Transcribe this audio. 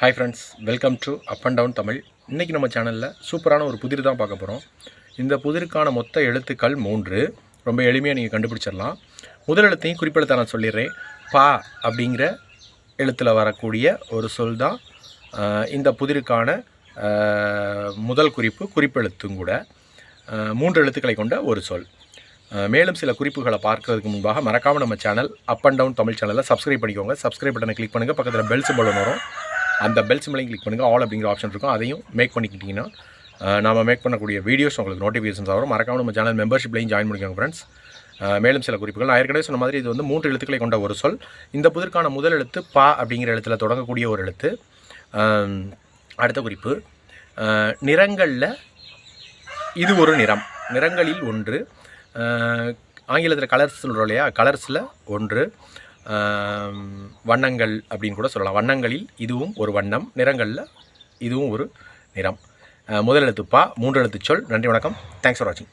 Hi friends welcome to up and down Tamil இன்றைக்கி நம்ம சேனலில் சூப்பரான ஒரு புதிர் தான் பார்க்க போகிறோம் இந்த புதிருக்கான மொத்த எழுத்துக்கள் மூன்று. ரொம்ப எளிமையாக நீங்கள் கண்டுபிடிச்சிடலாம். முதல் எழுத்தையும் குறிப்பெழுத்தை நான் சொல்லிடுறேன். பா அப்படிங்கிற எழுத்தில் வரக்கூடிய ஒரு சொல் தான் இந்த புதிருக்கான முதல் குறிப்பு குறிப்பெழுத்தும் கூட. மூன்று எழுத்துக்களை கொண்ட ஒரு சொல். மேலும் சில குறிப்புகளை பார்க்கறதுக்கு முன்பாக மறக்காமல் நம்ம channel up and down Tamil சேனலில் சப்ஸ்கிரைப் பண்ணிக்கோங்க. சப்ஸ்கிரைப் பட்டனை கிளிக் பண்ணுங்கள் பக்கத்தில் பெல் சிம்பல் வரும். அந்த பெல் சிம்பிளையும் கிளிக் பண்ணுங்கள் ஆல் அப்படிங்கிற ஆப்ஷன் இருக்கும். அதையும் மேக் பண்ணிக்கிட்டிங்கன்னா நம்ம மேக் பண்ணக்கூடிய வீடியோஸ் உங்களுக்கு நோட்டிஃபிகேஷன்ஸ் வரும். மறக்காமல் நம்ம சேனல் மெம்பர்ஷிப்லையும் ஜாயின் பண்ணிக்கோங்க ஃப்ரெண்ட்ஸ் மேலும் சில குறிப்புகள். நான் ஏற்கனவே சொன்ன மாதிரி இது வந்து மூன்று எழுத்துக்களை கொண்ட ஒரு சொல். இந்த புதிர்க்கான முதல் எழுத்து பா அப்படிங்கிற எழுத்தில் தொடங்கக்கூடிய ஒரு எழுத்து. அடுத்த குறிப்பு. நிறங்களில் இது ஒரு நிறம். நிறங்களில் ஒன்று. ஆங்கிலத்தில் கலர்ஸ் சொல்கிறோம் இல்லையா? கலர்ஸில் ஒன்று. வண்ணங்கள் அப்படின்னு கூட சொல்லலாம். வண்ணங்களில் இதுவும் ஒரு வண்ணம் நிறங்களில் இதுவும் ஒரு நிறம். முதல் எழுத்து பா மூன்று எழுத்து சொல். நன்றி வணக்கம். தேங்க்ஸ் ஃபார் வாட்சிங்